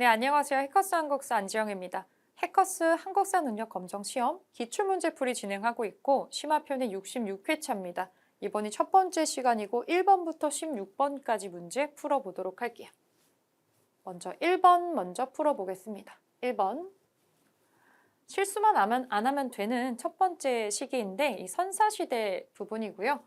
네, 안녕하세요. 해커스 한국사 안지영입니다. 해커스 한국사 능력 검정 시험 기출문제풀이 진행하고 있고 심화편의 66회차입니다. 이번이 첫 번째 시간이고 1번부터 16번까지 문제 풀어보도록 할게요. 먼저 1번 먼저 풀어보겠습니다. 1번 실수만 안 하면 되는 첫 번째 시기인데 이 선사시대 부분이고요.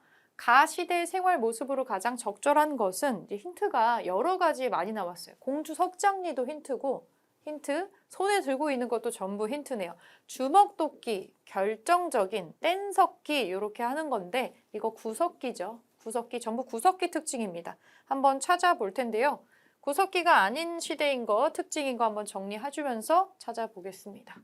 가 시대 생활 모습으로 가장 적절한 것은 힌트가 여러 가지 많이 나왔어요. 공주 석장리도 힌트고 힌트 손에 들고 있는 것도 전부 힌트네요. 주먹도끼, 결정적인, 뗀석기 이렇게 하는 건데 이거 구석기죠. 구석기 전부 구석기 특징입니다. 한번 찾아볼 텐데요. 구석기가 아닌 시대인 거 특징인 거 한번 정리해주면서 찾아보겠습니다.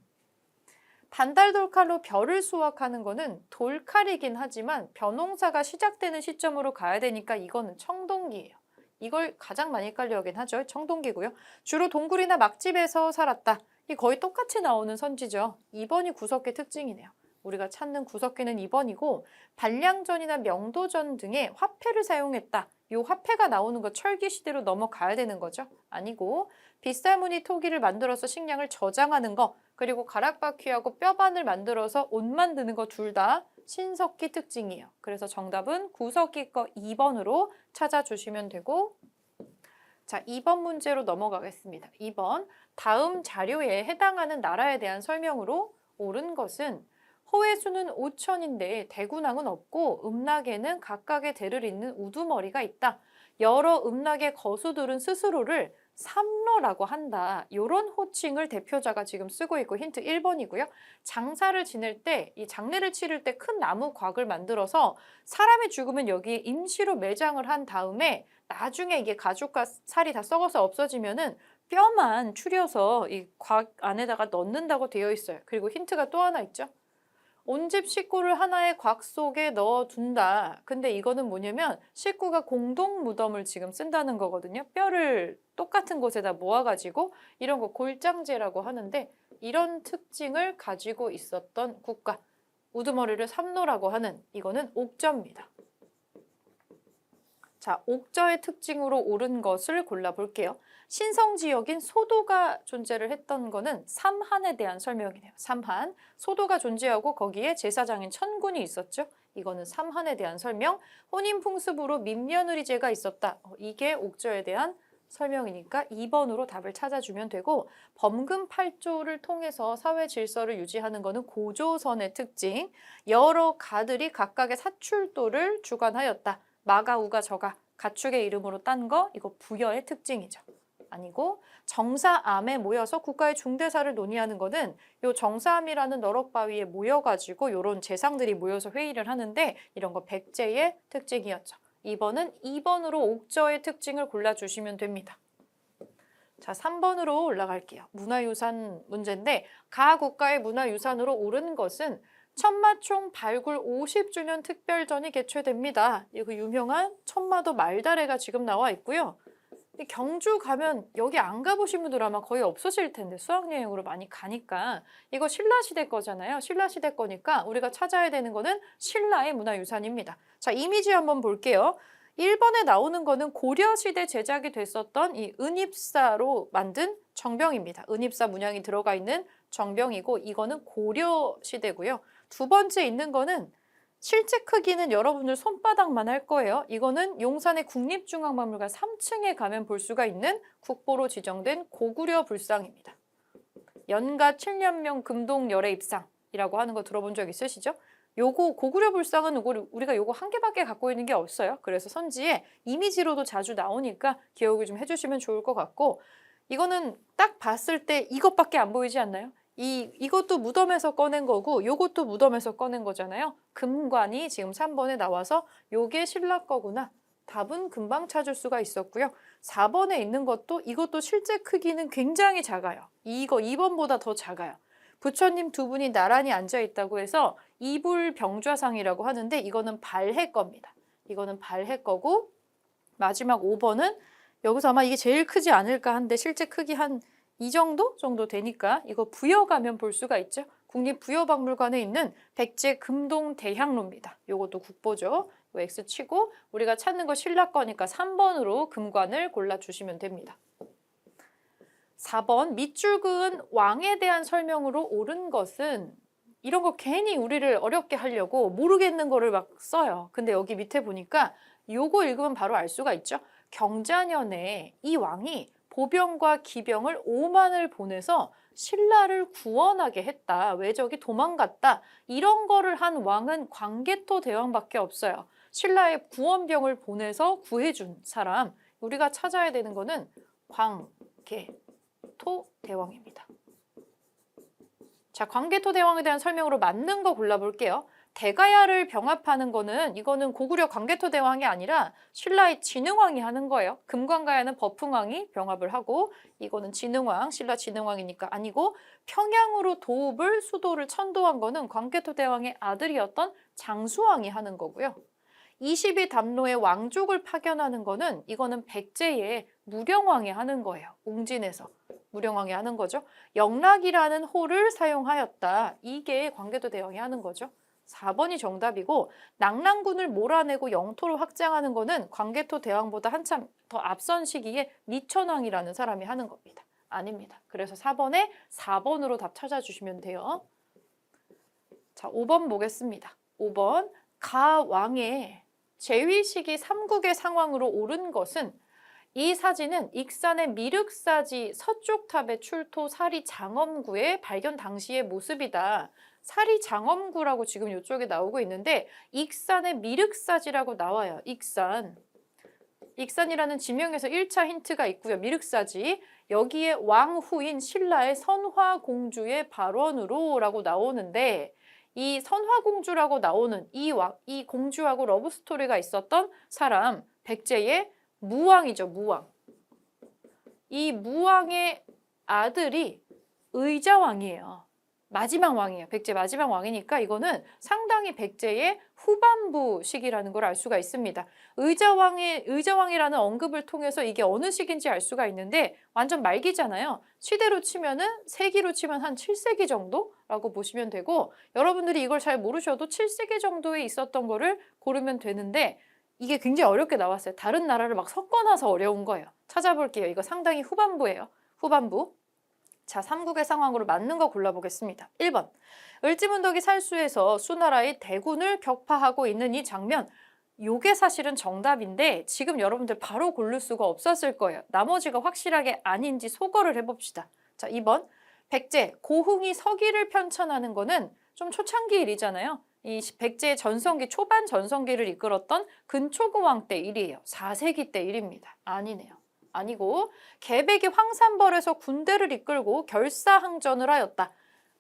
반달돌칼로 별을 수확하는 거는 돌칼이긴 하지만 벼농사가 시작되는 시점으로 가야 되니까 이거는 청동기예요. 이걸 가장 많이 헷갈려하긴 하죠. 청동기고요. 주로 동굴이나 막집에서 살았다. 이 거의 똑같이 나오는 선지죠. 2번이 구석기 특징이네요. 우리가 찾는 구석기는 2번이고 반량전이나 명도전 등의 화폐를 사용했다. 이 화폐가 나오는 거 철기 시대로 넘어가야 되는 거죠. 아니고 빗살무늬 토기를 만들어서 식량을 저장하는 거 그리고 가락바퀴하고 뼈반을 만들어서 옷 만드는 거 둘 다 신석기 특징이에요. 그래서 정답은 구석기 거 2번으로 찾아주시면 되고 자, 2번 문제로 넘어가겠습니다. 2번 다음 자료에 해당하는 나라에 대한 설명으로 옳은 것은 호회수는 5천인데 대군항은 없고 음락에는 각각의 대를 잇는 우두머리가 있다. 여러 음락의 거수들은 스스로를 삼로라고 한다. 이런 호칭을 대표자가 지금 쓰고 있고 힌트 1번이고요. 장사를 지낼 때, 이 장례를 치를 때 큰 나무 곽을 만들어서 사람이 죽으면 여기에 임시로 매장을 한 다음에 나중에 이게 가죽과 살이 다 썩어서 없어지면은 뼈만 추려서 이 곽 안에다가 넣는다고 되어 있어요. 그리고 힌트가 또 하나 있죠. 온집 식구를 하나의 곽 속에 넣어둔다. 근데 이거는 뭐냐면 식구가 공동 무덤을 지금 쓴다는 거거든요. 뼈를 똑같은 곳에다 모아가지고 이런 거 골장제라고 하는데 이런 특징을 가지고 있었던 국가. 우두머리를 삼노라고 하는 이거는 옥저입니다. 자, 옥저의 특징으로 옳은 것을 골라볼게요. 신성 지역인 소도가 존재를 했던 거는 삼한에 대한 설명이네요. 삼한. 소도가 존재하고 거기에 제사장인 천군이 있었죠. 이거는 삼한에 대한 설명. 혼인 풍습으로 민며느리제가 있었다. 어, 이게 옥저에 대한 설명이니까 2번으로 답을 찾아주면 되고 범금 8조를 통해서 사회 질서를 유지하는 것은 고조선의 특징. 여러 가들이 각각의 사출도를 주관하였다. 마가, 우가, 저가 가축의 이름으로 딴 거 이거 부여의 특징이죠. 아니고 정사암에 모여서 국가의 중대사를 논의하는 거는 요 정사암이라는 너럭바위에 모여가지고 요런 재상들이 모여서 회의를 하는데 이런 거 백제의 특징이었죠. 2번은 2번으로 옥저의 특징을 골라주시면 됩니다. 자, 3번으로 올라갈게요. 문화유산 문제인데 가 국가의 문화유산으로 오른 것은 천마총 발굴 50주년 특별전이 개최됩니다. 이거 유명한 천마도 말다래가 지금 나와 있고요. 이 경주 가면 여기 안 가보신 분들 아마 거의 없으실 텐데 수학여행으로 많이 가니까 이거 신라시대 거잖아요. 신라시대 거니까 우리가 찾아야 되는 거는 신라의 문화유산입니다. 자 이미지 한번 볼게요. 1번에 나오는 거는 고려시대 제작이 됐었던 이 은입사로 만든 정병입니다. 은입사 문양이 들어가 있는 정병이고 이거는 고려시대고요. 두 번째 있는 거는 실제 크기는 여러분들 손바닥만 할 거예요. 이거는 용산의 국립중앙박물관 3층에 가면 볼 수가 있는 국보로 지정된 고구려 불상입니다. 연가 7년명 금동 열애 입상이라고 하는 거 들어본 적 있으시죠? 요거 고구려 불상은 우리가 요거 한 개밖에 갖고 있는 게 없어요. 그래서 선지에 이미지로도 자주 나오니까 기억을 좀 해주시면 좋을 것 같고 이거는 딱 봤을 때 이것밖에 안 보이지 않나요? 이, 이것도 무덤에서 꺼낸 거고 요것도 무덤에서 꺼낸 거잖아요. 금관이 지금 3번에 나와서 요게 신라 거구나. 답은 금방 찾을 수가 있었고요. 4번에 있는 것도 이것도 실제 크기는 굉장히 작아요. 이거 2번보다 더 작아요. 부처님 두 분이 나란히 앉아 있다고 해서 이불 병좌상이라고 하는데 이거는 발해 겁니다. 이거는 발해 거고 마지막 5번은 여기서 아마 이게 제일 크지 않을까 하는데 실제 크기 한 이 정도 정도 되니까 이거 부여 가면 볼 수가 있죠. 국립부여박물관에 있는 백제 금동 대향로입니다. 요것도 국보죠. 요 X 치고 우리가 찾는 거 신라 거니까 3번으로 금관을 골라주시면 됩니다. 4번 밑줄 그은 왕에 대한 설명으로 옳은 것은 이런 거 괜히 우리를 어렵게 하려고 모르겠는 거를 막 써요. 근데 여기 밑에 보니까 요거 읽으면 바로 알 수가 있죠. 경자년에 이 왕이 보병과 기병을 5만을 보내서 신라를 구원하게 했다. 외적이 도망갔다. 이런 거를 한 왕은 광개토 대왕밖에 없어요. 신라의 구원병을 보내서 구해준 사람. 우리가 찾아야 되는 거는 광개토 대왕입니다. 자, 광개토 대왕에 대한 설명으로 맞는 거 골라볼게요. 대가야를 병합하는 거는 이거는 고구려 광개토 대왕이 아니라 신라의 진흥왕이 하는 거예요. 금관가야는 버풍왕이 병합을 하고 이거는 진흥왕, 신라 진흥왕이니까 아니고 평양으로 도읍을 수도를 천도한 거는 광개토 대왕의 아들이었던 장수왕이 하는 거고요. 20이 담로의 왕족을 파견하는 거는 이거는 백제의 무령왕이 하는 거예요. 웅진에서 무령왕이 하는 거죠. 영락이라는 호를 사용하였다. 이게 광개토 대왕이 하는 거죠. 4번이 정답이고 낙랑군을 몰아내고 영토를 확장하는 거는 광개토 대왕보다 한참 더 앞선 시기에 니천왕이라는 사람이 하는 겁니다. 아닙니다. 그래서 4번에 4번으로 답 찾아주시면 돼요. 자, 5번 보겠습니다. 5번 가왕의 제위 시기 삼국의 상황으로 옳은 것은 이 사진은 익산의 미륵사지 서쪽 탑의 출토 사리 장엄구의 발견 당시의 모습이다. 사리 장엄구라고 지금 이쪽에 나오고 있는데 익산의 미륵사지라고 나와요. 익산. 익산이라는 지명에서 1차 힌트가 있고요. 미륵사지. 여기에 왕후인 신라의 선화공주의 발원으로 라고 나오는데 이 선화공주라고 나오는 이, 왕, 이 공주하고 러브스토리가 있었던 사람 백제의 무왕이죠. 무왕. 이 무왕의 아들이 의자왕이에요. 마지막 왕이에요. 백제 마지막 왕이니까 이거는 상당히 백제의 후반부 시기라는 걸 알 수가 있습니다. 의자왕의 의자왕이라는 언급을 통해서 이게 어느 시기인지 알 수가 있는데 완전 말기잖아요. 시대로 치면은 세기로 치면 한 7세기 정도라고 보시면 되고 여러분들이 이걸 잘 모르셔도 7세기 정도에 있었던 거를 고르면 되는데 이게 굉장히 어렵게 나왔어요. 다른 나라를 막 섞어놔서 어려운 거예요. 찾아볼게요. 이거 상당히 후반부예요. 후반부. 자, 삼국의 상황으로 맞는 거 골라보겠습니다. 1번. 을지문덕이 살수에서 수나라의 대군을 격파하고 있는 이 장면. 요게 사실은 정답인데 지금 여러분들 바로 고를 수가 없었을 거예요. 나머지가 확실하게 아닌지 소거를 해봅시다. 자, 2번. 백제, 고흥이 서기를 편찬하는 거는 좀 초창기 일이잖아요. 이 백제의 전성기, 초반 전성기를 이끌었던 근초고왕 때 일이에요. 4세기 때 일입니다. 아니네요. 아니고 개백이 황산벌에서 군대를 이끌고 결사항전을 하였다.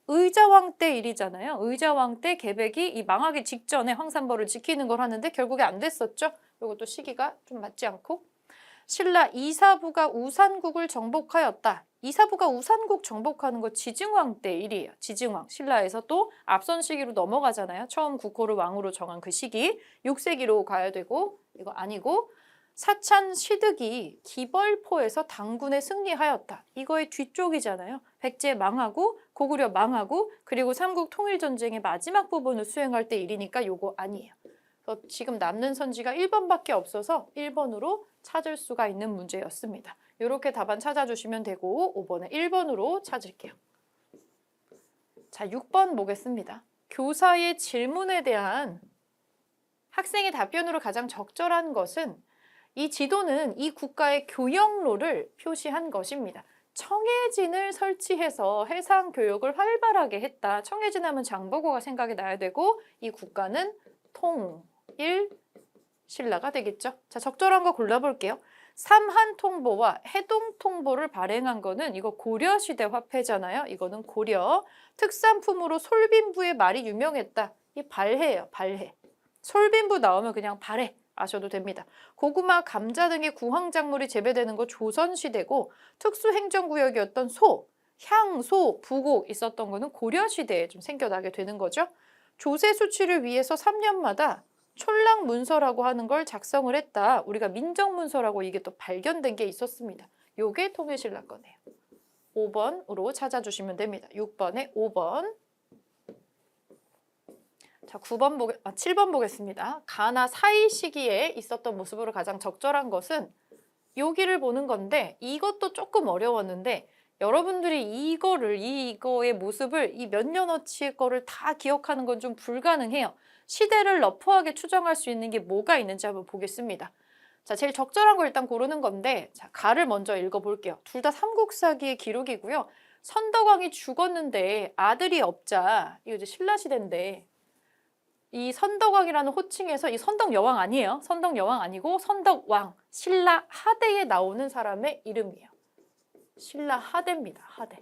의자왕 때 일이잖아요. 의자왕 때 개백이 이 망하기 직전에 황산벌을 지키는 걸 하는데 결국에 안 됐었죠. 이것도 시기가 좀 맞지 않고 신라 이사부가 우산국을 정복하였다. 이사부가 우산국 정복하는 거 지증왕 때 일이에요. 지증왕. 신라에서 또 앞선 시기로 넘어가잖아요. 처음 국호를 왕으로 정한 그 시기. 6세기로 가야 되고 이거 아니고 사찬 시득이 기벌포에서 당군에 승리하였다. 이거의 뒤쪽이잖아요. 백제 망하고 고구려 망하고 그리고 삼국 통일전쟁의 마지막 부분을 수행할 때 일이니까 요거 아니에요. 지금 남는 선지가 1번밖에 없어서 1번으로 찾을 수가 있는 문제였습니다. 이렇게 답안 찾아주시면 되고 5번에 1번으로 찾을게요. 자, 6번 보겠습니다. 교사의 질문에 대한 학생의 답변으로 가장 적절한 것은 이 지도는 이 국가의 교역로를 표시한 것입니다. 청해진을 설치해서 해상 교역을 활발하게 했다. 청해진 하면 장보고가 생각이 나야 되고 이 국가는 통일 신라가 되겠죠. 자, 적절한 거 골라볼게요. 삼한통보와 해동통보를 발행한 거는 이거 고려시대 화폐잖아요. 이거는 고려. 특산품으로 솔빈부의 말이 유명했다. 이 발해예요. 발해. 솔빈부 나오면 그냥 발해. 아셔도 됩니다. 고구마, 감자 등의 구황작물이 재배되는 거 조선시대고 특수행정구역이었던 소, 향, 소, 부곡 있었던 거는 고려시대에 좀 생겨나게 되는 거죠. 조세 수출을 위해서 3년마다 촐랑 문서라고 하는 걸 작성을 했다. 우리가 민정 문서라고 이게 또 발견된 게 있었습니다. 요게 통일신라 거네요. 5번으로 찾아주시면 됩니다. 6번에 5번. 자, 9번 보겠, 아, 7번 보겠습니다. 가나 사이 시기에 있었던 모습으로 가장 적절한 것은 여기를 보는 건데 이것도 조금 어려웠는데 여러분들이 이거를 이거의 모습을 이 몇 년어치의 거를 다 기억하는 건 좀 불가능해요. 시대를 러프하게 추정할 수 있는 게 뭐가 있는지 한번 보겠습니다. 자, 제일 적절한 걸 일단 고르는 건데, 자, 가를 먼저 읽어볼게요. 둘 다 삼국사기의 기록이고요. 선덕왕이 죽었는데 아들이 없자, 이거 이제 신라시대인데, 이 선덕왕이라는 호칭에서 이 선덕 여왕 아니에요. 선덕 여왕 아니고 선덕왕, 신라 하대에 나오는 사람의 이름이에요. 신라 하대입니다. 하대.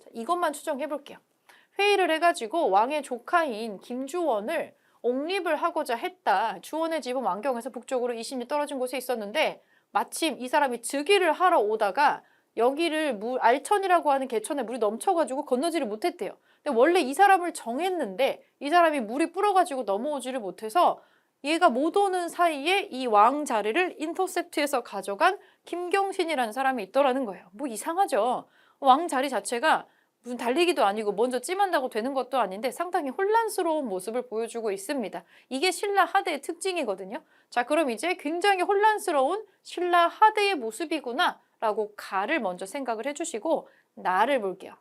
자, 이것만 추정해 볼게요. 회의를 해가지고 왕의 조카인 김주원을 옹립을 하고자 했다. 주원의 집은 왕경에서 북쪽으로 20리 떨어진 곳에 있었는데 마침 이 사람이 즉위를 하러 오다가 여기를 물 알천이라고 하는 개천에 물이 넘쳐가지고 건너지를 못했대요. 근데 원래 이 사람을 정했는데 이 사람이 물이 불어가지고 넘어오지를 못해서 얘가 못 오는 사이에 이 왕 자리를 인터셉트해서 가져간 김경신이라는 사람이 있더라는 거예요. 뭐 이상하죠. 왕 자리 자체가 무슨 달리기도 아니고 먼저 찜한다고 되는 것도 아닌데 상당히 혼란스러운 모습을 보여주고 있습니다. 이게 신라 하대의 특징이거든요. 자, 그럼 이제 굉장히 혼란스러운 신라 하대의 모습이구나 라고 가를 먼저 생각을 해주시고 나를 볼게요.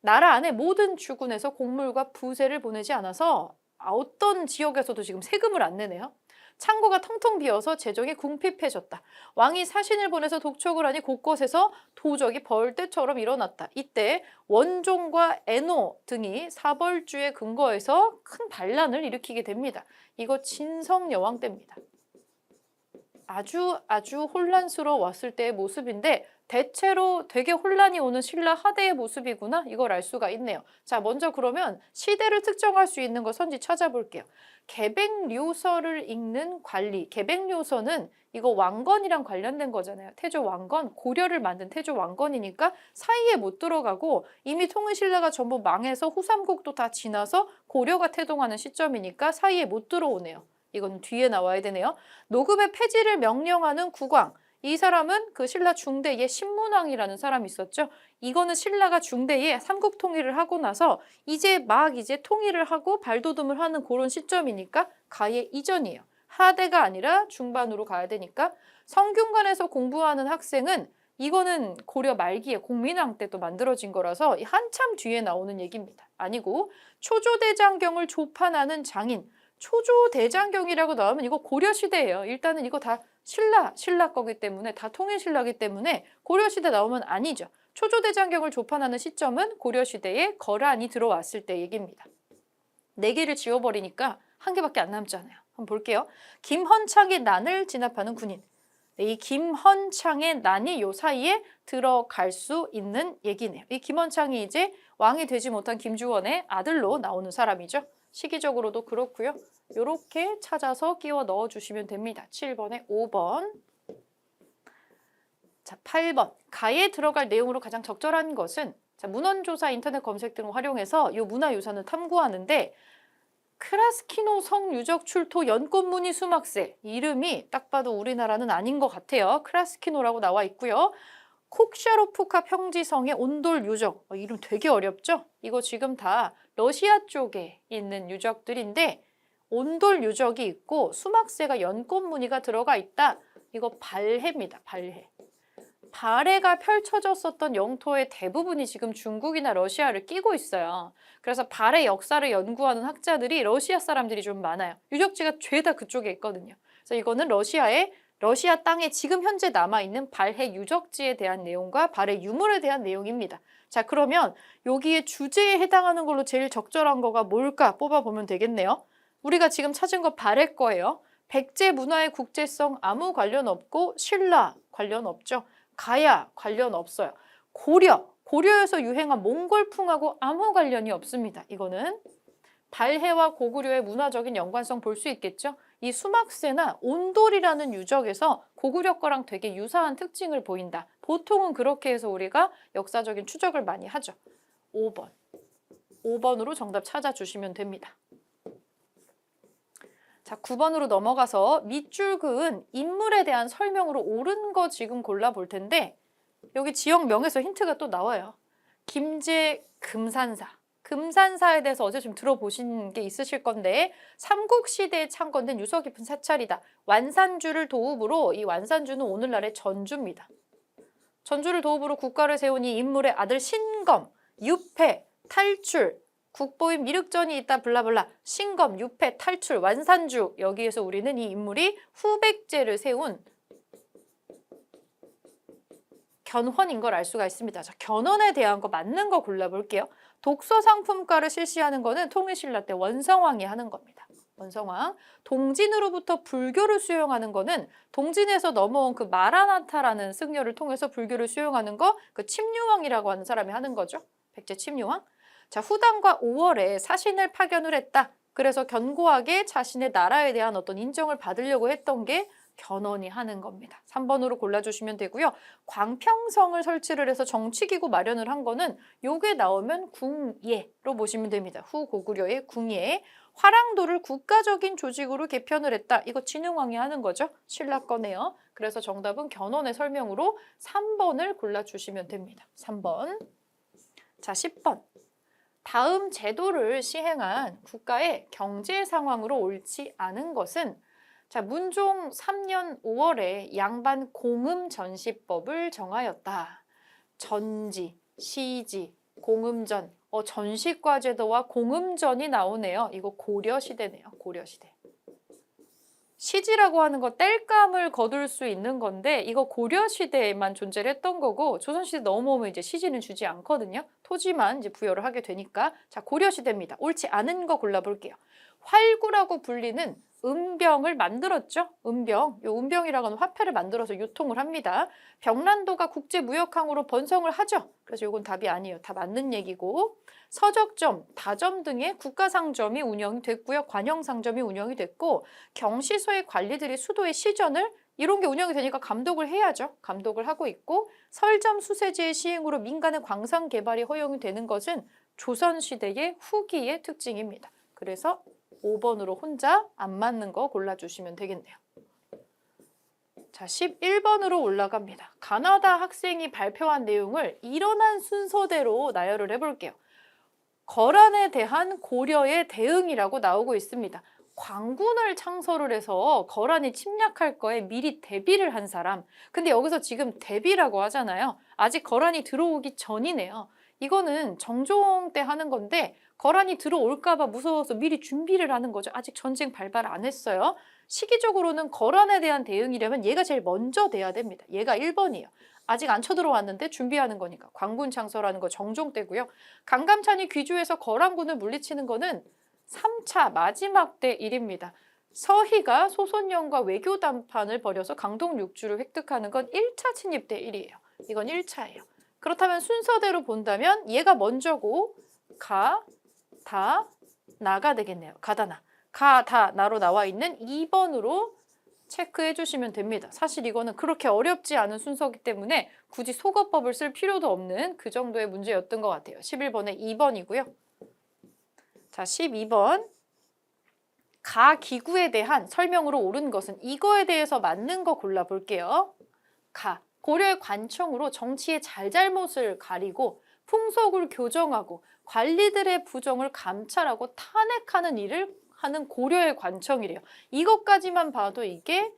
나라 안에 모든 주군에서 공물과 부세를 보내지 않아서 아, 어떤 지역에서도 지금 세금을 안 내네요. 창고가 텅텅 비어서 재정이 궁핍해졌다. 왕이 사신을 보내서 독촉을 하니 곳곳에서 도적이 벌떼처럼 일어났다. 이때 원종과 애노 등이 사벌주의 근거에서 큰 반란을 일으키게 됩니다. 이거 진성 여왕 때입니다. 아주 아주 혼란스러웠을 때의 모습인데 대체로 되게 혼란이 오는 신라 하대의 모습이구나 이걸 알 수가 있네요. 자 먼저 그러면 시대를 특정할 수 있는 거 선지 찾아볼게요. 개백료서를 읽는 관리. 개백료서는 이거 왕건이랑 관련된 거잖아요. 태조 왕건, 고려를 만든 태조 왕건이니까 사이에 못 들어가고 이미 통일신라가 전부 망해서 후삼국도 다 지나서 고려가 태동하는 시점이니까 사이에 못 들어오네요. 이건 뒤에 나와야 되네요. 노급의 폐지를 명령하는 국왕. 이 사람은 그 신라 중대의 신문왕이라는 사람이 있었죠. 이거는 신라가 중대에 삼국 통일을 하고 나서 이제 막 이제 통일을 하고 발돋움을 하는 그런 시점이니까 가의 이전이에요. 하대가 아니라 중반으로 가야 되니까 성균관에서 공부하는 학생은 이거는 고려 말기에 공민왕 때 또 만들어진 거라서 한참 뒤에 나오는 얘기입니다. 아니고 초조대장경을 조판하는 장인 초조대장경이라고 나오면 이거 고려 시대예요. 일단은 이거 다 신라 신라 거기 때문에 다 통일 신라기 때문에 고려 시대 나오면 아니죠. 초조대장경을 조판하는 시점은 고려 시대에 거란이 들어왔을 때 얘기입니다. 네 개를 지워버리니까 한 개밖에 안 남잖아요. 한번 볼게요. 김헌창의 난을 진압하는 군인. 네, 이 김헌창의 난이 요 사이에 들어갈 수 있는 얘기네요. 이 김헌창이 이제 왕이 되지 못한 김주원의 아들로 나오는 사람이죠. 시기적으로도 그렇고요. 이렇게 찾아서 끼워 넣어주시면 됩니다. 7번에 5번. 자, 8번. 가에 들어갈 내용으로 가장 적절한 것은 자, 문헌조사 인터넷 검색 등을 활용해서 이 문화유산을 탐구하는데 크라스키노 성 유적 출토 연꽃무늬 수막새 이름이 딱 봐도 우리나라는 아닌 것 같아요. 크라스키노라고 나와 있고요. 콕샤로프카 평지성의 온돌 유적 어, 이름 되게 어렵죠? 이거 지금 다 러시아 쪽에 있는 유적들인데 온돌 유적이 있고 수막새가 연꽃 무늬가 들어가 있다. 이거 발해입니다. 발해. 발해가 펼쳐졌었던 영토의 대부분이 지금 중국이나 러시아를 끼고 있어요. 그래서 발해 역사를 연구하는 학자들이 러시아 사람들이 좀 많아요. 유적지가 죄다 그쪽에 있거든요. 그래서 이거는 러시아의 러시아 땅에 지금 현재 남아있는 발해 유적지에 대한 내용과 발해 유물에 대한 내용입니다. 자, 그러면 여기에 주제에 해당하는 걸로 제일 적절한 거가 뭘까 뽑아보면 되겠네요. 우리가 지금 찾은 거 발해 거예요. 백제 문화의 국제성 아무 관련 없고 신라 관련 없죠. 가야 관련 없어요. 고려, 고려에서 유행한 몽골풍하고 아무 관련이 없습니다. 이거는 발해와 고구려의 문화적인 연관성 볼 수 있겠죠. 이 수막새나 온돌이라는 유적에서 고구려 거랑 되게 유사한 특징을 보인다. 보통은 그렇게 해서 우리가 역사적인 추적을 많이 하죠. 5번. 5번으로 정답 찾아주시면 됩니다. 자, 9번으로 넘어가서 밑줄 그은 인물에 대한 설명으로 옳은 거 지금 골라볼 텐데 여기 지역명에서 힌트가 또 나와요. 김제 금산사. 금산사에 대해서 어제 좀 들어보신 게 있으실 건데 삼국시대에 창건된 유서 깊은 사찰이다. 완산주를 도읍으로 이 완산주는 오늘날의 전주입니다. 전주를 도읍으로 국가를 세운 이 인물의 아들 신검, 유패, 탈출, 국보인 미륵전이 있다 블라블라 신검, 유패, 탈출, 완산주 여기에서 우리는 이 인물이 후백제를 세운 견훤인 걸 알 수가 있습니다. 자, 견훤에 대한 거 맞는 거 골라볼게요. 독서 상품가를 실시하는 거는 통일신라 때 원성왕이 하는 겁니다. 원성왕. 동진으로부터 불교를 수용하는 거는 동진에서 넘어온 그 마라나타라는 승려를 통해서 불교를 수용하는 거 그 침류왕이라고 하는 사람이 하는 거죠. 백제 침류왕. 자, 후당과 5월에 사신을 파견을 했다. 그래서 견고하게 자신의 나라에 대한 어떤 인정을 받으려고 했던 게 견훤이 하는 겁니다. 3번으로 골라주시면 되고요. 광평성을 설치를 해서 정치기구 마련을 한 거는 요게 나오면 궁예로 보시면 됩니다. 후고구려의 궁예. 화랑도를 국가적인 조직으로 개편을 했다. 이거 진흥왕이 하는 거죠. 신라 거네요. 그래서 정답은 견훤의 설명으로 3번을 골라주시면 됩니다. 3번. 자, 10번. 다음 제도를 시행한 국가의 경제 상황으로 옳지 않은 것은 자, 문종 3년 5월에 양반 공음 전시법을 정하였다. 전지, 시지, 공음전, 어, 전시과 제도와 공음전이 나오네요. 이거 고려 시대네요. 고려 시대. 시지라고 하는 거 땔감을 거둘 수 있는 건데 이거 고려 시대에만 존재를 했던 거고 조선 시대 넘어오면 이제 시지는 주지 않거든요. 토지만 이제 부여를 하게 되니까 자 고려 시대입니다. 옳지 않은 거 골라볼게요. 활구라고 불리는 은병을 만들었죠. 은병. 요 은병이라고 하는 화폐를 만들어서 유통을 합니다. 병란도가 국제 무역항으로 번성을 하죠. 그래서 요건 답이 아니에요. 다 맞는 얘기고. 서적점, 다점 등의 국가상점이 운영이 됐고요. 관영상점이 운영이 됐고 경시소의 관리들이 수도의 시전을 이런 게 운영이 되니까 감독을 해야죠. 감독을 하고 있고 설점 수세제의 시행으로 민간의 광산 개발이 허용이 되는 것은 조선시대의 후기의 특징입니다. 그래서 5번으로 혼자 안 맞는 거 골라주시면 되겠네요. 자, 11번으로 올라갑니다. 가나다 학생이 발표한 내용을 일어난 순서대로 나열을 해볼게요. 거란에 대한 고려의 대응이라고 나오고 있습니다. 광군을 창설을 해서 거란이 침략할 거에 미리 대비를 한 사람. 근데 여기서 지금 대비라고 하잖아요. 아직 거란이 들어오기 전이네요. 이거는 정종 때 하는 건데 거란이 들어올까봐 무서워서 미리 준비를 하는 거죠. 아직 전쟁 발발 안 했어요. 시기적으로는 거란에 대한 대응이려면 얘가 제일 먼저 돼야 됩니다. 얘가 1번이에요. 아직 안 쳐들어왔는데 준비하는 거니까. 광군 창설하는 거 정종 때고요. 강감찬이 귀주에서 거란군을 물리치는 거는 3차 마지막 때 일입니다. 서희가 소손영과 외교 담판을 벌여서 강동 육주를 획득하는 건 1차 침입 때 일이에요. 이건 1차예요. 그렇다면 순서대로 본다면 얘가 먼저고 가, 다, 나가 되겠네요. 가다나. 가, 다, 나로 나와 있는 2번으로 체크해 주시면 됩니다. 사실 이거는 그렇게 어렵지 않은 순서이기 때문에 굳이 속어법을 쓸 필요도 없는 그 정도의 문제였던 것 같아요. 11번에 2번이고요. 자, 12번. 가 기구에 대한 설명으로 옳은 것은 이거에 대해서 맞는 거 골라볼게요. 가. 고려의 관청으로 정치의 잘잘못을 가리고 풍속을 교정하고 관리들의 부정을 감찰하고 탄핵하는 일을 하는 고려의 관청이래요. 이것까지만 봐도 이게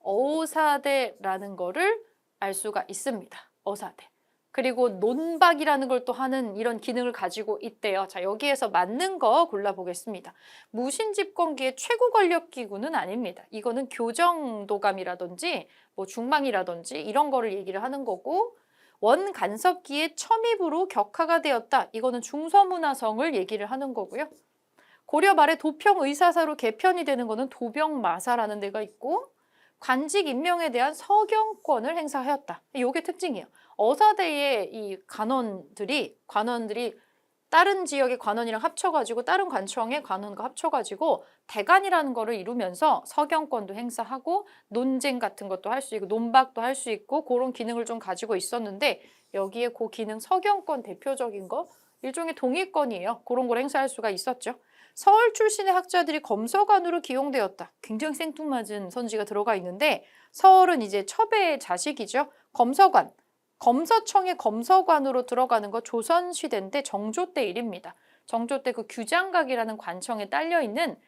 어사대라는 거를 알 수가 있습니다. 어사대. 그리고 논박이라는 걸 또 하는 이런 기능을 가지고 있대요. 자, 여기에서 맞는 거 골라보겠습니다. 무신집권기의 최고 권력 기구는 아닙니다. 이거는 교정도감이라든지 뭐 중망이라든지 이런 거를 얘기를 하는 거고 원 간섭기의 첨입으로 격화가 되었다. 이거는 중서문화성을 얘기를 하는 거고요. 고려 말에 도평 의사사로 개편이 되는 거는 도병마사라는 데가 있고 관직 임명에 대한 서경권을 행사하였다. 이게 특징이에요. 어사대의 이 관원들이 관원들이 다른 지역의 관원이랑 합쳐가지고 다른 관청의 관원과 합쳐가지고 대관이라는 거를 이루면서 서경권도 행사하고 논쟁 같은 것도 할 수 있고 논박도 할 수 있고 그런 기능을 좀 가지고 있었는데 여기에 그 기능 서경권 대표적인 거 일종의 동의권이에요. 그런 걸 행사할 수가 있었죠. 서울 출신의 학자들이 검서관으로 기용되었다. 굉장히 생뚱맞은 선지가 들어가 있는데 서울은 이제 첩의 자식이죠. 검서관. 검서청의 검서관으로 들어가는 거 조선시대인데 정조 때 일입니다. 정조 때 그 규장각이라는 관청에 딸려 있는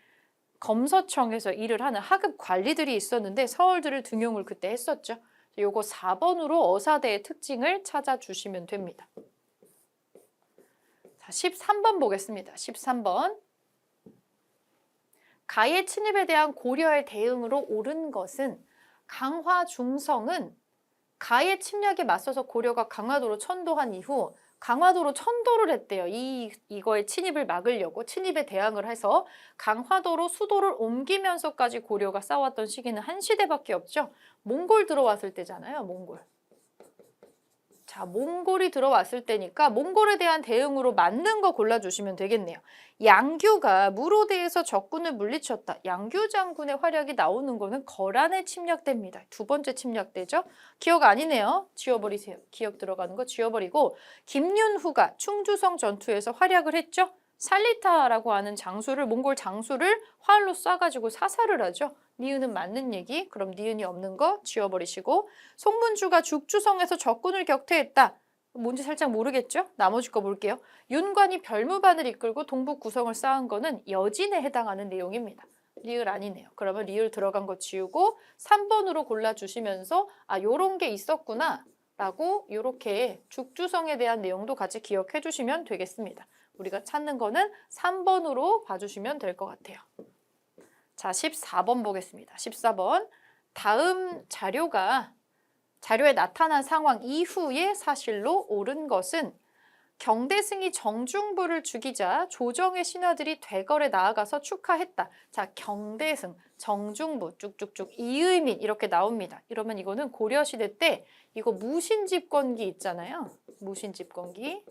검서청에서 일을 하는 하급 관리들이 있었는데 서울들을 등용을 그때 했었죠. 요거 4번으로 어사대의 특징을 찾아주시면 됩니다. 자, 13번 보겠습니다. 13번. 가의 침입에 대한 고려의 대응으로 옳은 것은 강화 중성은 가의 침략에 맞서서 고려가 강화도로 천도한 이후 강화도로 천도를 했대요. 이 이거의 침입을 막으려고 침입에 대항을 해서 강화도로 수도를 옮기면서까지 고려가 싸웠던 시기는 한 시대밖에 없죠. 몽골 들어왔을 때잖아요. 몽골. 자, 몽골이 들어왔을 때니까 몽골에 대한 대응으로 맞는 거 골라주시면 되겠네요. 양규가 무로대에서 적군을 물리쳤다. 양규 장군의 활약이 나오는 거는 거란에 침략됩니다. 두 번째 침략되죠. 기억 아니네요. 지워버리세요. 기억 들어가는 거 지워버리고 김윤후가 충주성 전투에서 활약을 했죠. 살리타라고 하는 장수를 몽골 장수를 활로 쏴가지고 사살을 하죠. 니은은 맞는 얘기. 그럼 니은이 없는 거 지워버리시고 송문주가 죽주성에서 적군을 격퇴했다. 뭔지 살짝 모르겠죠? 나머지 거 볼게요. 윤관이 별무반을 이끌고 동북 구성을 쌓은 거는 여진에 해당하는 내용입니다. 리을 아니네요. 그러면 리을 들어간 거 지우고 3번으로 골라주시면서 아 요런 게 있었구나 라고 요렇게 죽주성에 대한 내용도 같이 기억해 주시면 되겠습니다. 우리가 찾는 거는 3번으로 봐주시면 될 것 같아요. 자, 14번 보겠습니다. 14번. 다음 자료가 자료에 나타난 상황 이후의 사실로 옳은 것은 경대승이 정중부를 죽이자 조정의 신하들이 되걸에 나아가서 축하했다. 자, 경대승, 정중부, 쭉쭉쭉, 이의민 이렇게 나옵니다. 이러면 이거는 고려시대 때 이거 무신집권기 있잖아요. 무신집권기.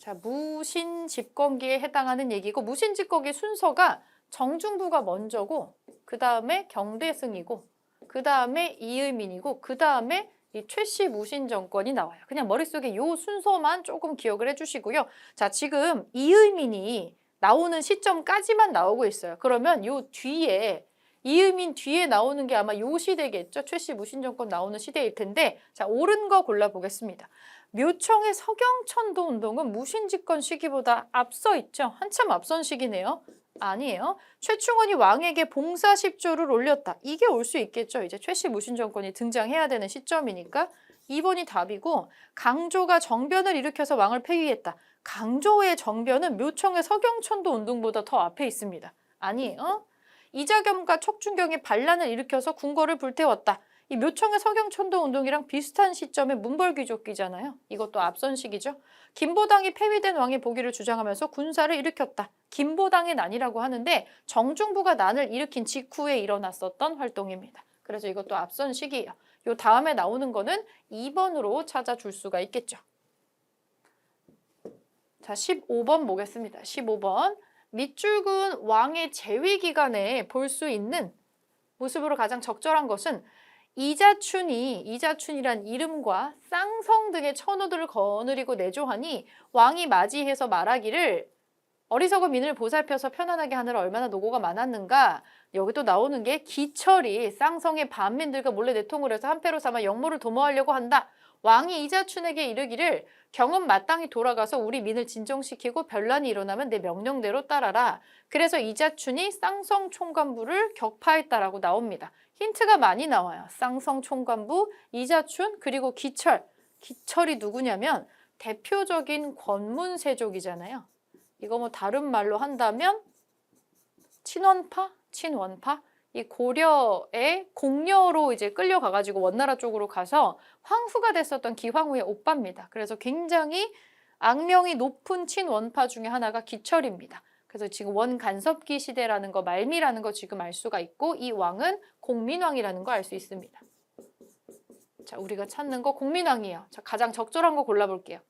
자, 무신 집권기에 해당하는 얘기고 무신 집권기 순서가 정중부가 먼저고 그 다음에 경대승이고 그 다음에 이의민이고 그 다음에 이 최씨 무신 정권이 나와요. 그냥 머릿속에 요 순서만 조금 기억을 해주시고요. 자, 지금 이의민이 나오는 시점까지만 나오고 있어요. 그러면 요 뒤에 이의민 뒤에 나오는 게 아마 요 시대겠죠. 최씨 무신 정권 나오는 시대일 텐데 자, 옳은 거 골라보겠습니다. 묘청의 서경천도 운동은 무신집권 시기보다 앞서 있죠. 한참 앞선 시기네요. 아니에요. 최충원이 왕에게 봉사 10조를 올렸다. 이게 올 수 있겠죠. 이제 최씨 무신 정권이 등장해야 되는 시점이니까 2번이 답이고 강조가 정변을 일으켜서 왕을 폐위했다. 강조의 정변은 묘청의 서경천도 운동보다 더 앞에 있습니다. 아니에요. 이자겸과 척준경이 반란을 일으켜서 궁궐을 불태웠다. 이 묘청의 서경천도 운동이랑 비슷한 시점에 문벌귀족기잖아요. 이것도 앞선 시기죠. 김보당이 폐위된 왕의 보기를 주장하면서 군사를 일으켰다. 김보당의 난이라고 하는데 정중부가 난을 일으킨 직후에 일어났었던 활동입니다. 그래서 이것도 앞선 시기예요. 요 다음에 나오는 거는 2번으로 찾아줄 수가 있겠죠. 자, 15번 보겠습니다. 15번. 밑줄근 왕의 재위 기간에 볼 수 있는 모습으로 가장 적절한 것은 이자춘이 이자춘이란 이름과 쌍성 등의 천호들을 거느리고 내조하니 왕이 맞이해서 말하기를 어리석은 민을 보살펴서 편안하게 하느라 얼마나 노고가 많았는가 여기 또 나오는 게 기철이 쌍성의 반민들과 몰래 내통을 해서 한패로 삼아 영모를 도모하려고 한다. 왕이 이자춘에게 이르기를 경은 마땅히 돌아가서 우리 민을 진정시키고 변란이 일어나면 내 명령대로 따라라. 그래서 이자춘이 쌍성 총관부를 격파했다라고 나옵니다. 힌트가 많이 나와요. 쌍성 총관부, 이자춘, 그리고 기철. 기철이 누구냐면 대표적인 권문세족이잖아요. 이거 뭐 다른 말로 한다면 친원파, 친원파. 이 고려의 공녀로 이제 끌려가가지고 원나라 쪽으로 가서 황후가 됐었던 기황후의 오빠입니다. 그래서 굉장히 악명이 높은 친원파 중에 하나가 기철입니다. 그래서 지금 원간섭기 시대라는 거, 말미라는 거 지금 알 수가 있고 이 왕은 공민왕이라는 거 알 수 있습니다. 자, 우리가 찾는 거 공민왕이에요. 자, 가장 적절한 거 골라볼게요.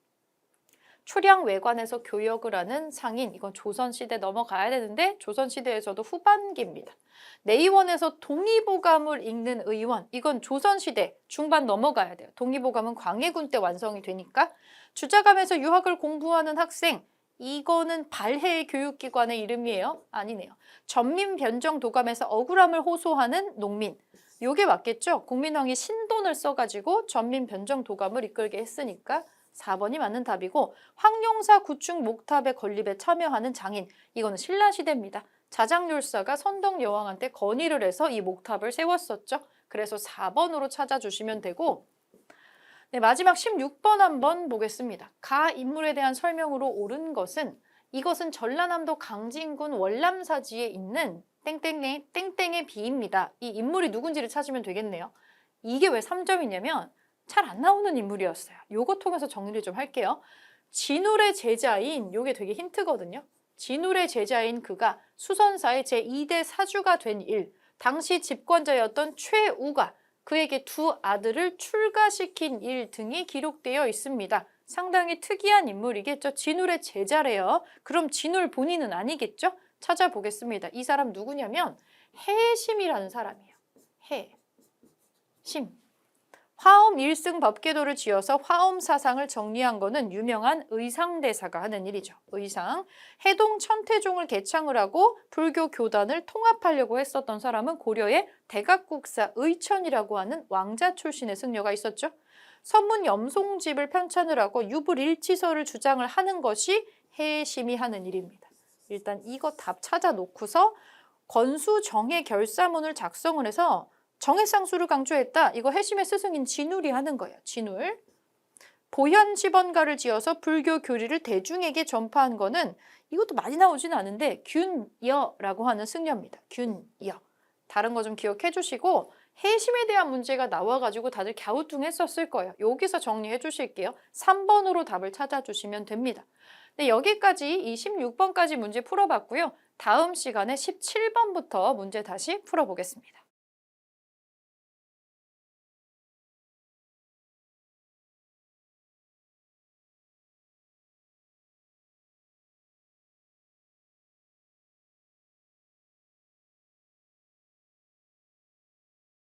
초량 외관에서 교역을 하는 상인, 이건 조선시대 넘어가야 되는데 조선시대에서도 후반기입니다. 내의원에서 동의보감을 읽는 의원, 이건 조선시대 중반 넘어가야 돼요. 동의보감은 광해군 때 완성이 되니까 주자감에서 유학을 공부하는 학생, 이거는 발해 교육기관의 이름이에요? 아니네요. 전민변정도감에서 억울함을 호소하는 농민. 요게 맞겠죠? 국민왕이 신돈을 써가지고 전민변정도감을 이끌게 했으니까 4번이 맞는 답이고 황룡사 구축 목탑의 건립에 참여하는 장인. 이거는 신라시대입니다. 자장률사가 선덕 여왕한테 건의를 해서 이 목탑을 세웠었죠. 그래서 4번으로 찾아주시면 되고 네, 마지막 16번 한번 보겠습니다. 가 인물에 대한 설명으로 옳은 것은 이것은 전라남도 강진군 월남사지에 있는 땡땡의 땡땡의 비입니다. 이 인물이 누군지를 찾으면 되겠네요. 이게 왜 3점이냐면 잘 안 나오는 인물이었어요. 요거 통해서 정리를 좀 할게요. 진울의 제자인 요게 되게 힌트거든요. 진울의 제자인 그가 수선사의 제2대 사주가 된 일, 당시 집권자였던 최우가 그에게 두 아들을 출가시킨 일 등이 기록되어 있습니다. 상당히 특이한 인물이겠죠. 진울의 제자래요. 그럼 진울 본인은 아니겠죠? 찾아보겠습니다. 이 사람 누구냐면 해심이라는 사람이에요. 해심. 화엄 일승 법계도를 지어서 화엄 사상을 정리한 거는 유명한 의상대사가 하는 일이죠. 의상. 해동 천태종을 개창을 하고 불교 교단을 통합하려고 했었던 사람은 고려의 대각국사 의천이라고 하는 왕자 출신의 승려가 있었죠. 선문 염송집을 편찬을 하고 유불일치서를 주장을 하는 것이 해심이 하는 일입니다. 일단 이거 답 찾아놓고서 건수정의 결사문을 작성을 해서 정해상수를 강조했다. 이거 해심의 스승인 진울이 하는 거예요. 진울. 보현시번가를 지어서 불교 교리를 대중에게 전파한 거는 이것도 많이 나오진 않은데 균여라고 하는 승려입니다. 균여. 다른 거 좀 기억해 주시고 해심에 대한 문제가 나와가지고 다들 갸우뚱했었을 거예요. 여기서 정리해 주실게요. 3번으로 답을 찾아주시면 됩니다. 네, 여기까지 이 16번까지 문제 풀어봤고요. 다음 시간에 17번부터 문제 다시 풀어보겠습니다.